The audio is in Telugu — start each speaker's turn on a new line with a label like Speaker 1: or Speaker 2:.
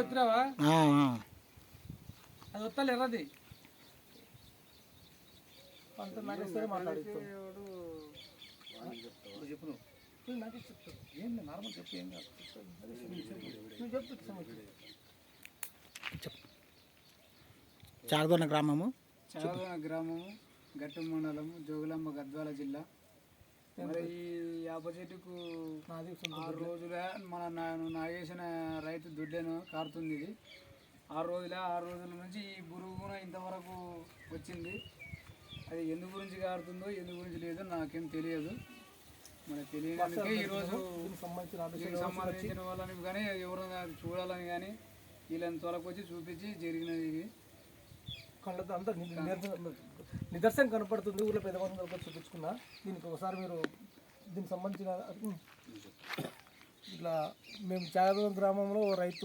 Speaker 1: వచ్చినావా. అది వస్తాను ఎర్రది చెప్పు నువ్వు. నువ్వు నాకే చెప్తావు. ఏం నార్మల్ చెప్పు ఏం కాదు. నువ్వు చెప్పు సమస్య.
Speaker 2: చాగదొన్న గ్రామము?
Speaker 3: చాగదోన గ్రామము గట్టు మండలం జోగులాంబ గద్వాల జిల్లా. మరి ఈ యాప చెట్టుకు ఆరు రోజుల మన నా- నాగేసిన రైతు దుడ్డెను కారుతుంది ఇది. ఆరు రోజుల ఆరు రోజుల నుంచి ఈ పురుగున ఇంతవరకు వచ్చింది. అది ఎందు గురించి కారుతుందో ఎందు గురించి లేదో నాకేం తెలియదు. మరి తెలియడానికి ఈరోజు
Speaker 1: సంబంధించిన
Speaker 3: వాళ్ళని కానీ ఎవరైనా చూడాలని కానీ వీళ్ళని తొలకొచ్చి చూపించి జరిగినది ఇది.
Speaker 1: కళ్ళతో అంతా నిదర్శనం నిదర్శనం కనపడుతుంది. ఊళ్ళో పెద్దవాళ్ళకి చూపించుకున్నా. దీనికి ఒకసారి మీరు దీనికి సంబంధించిన ఇట్లా మేము చాగదూరం గ్రామంలో రైతు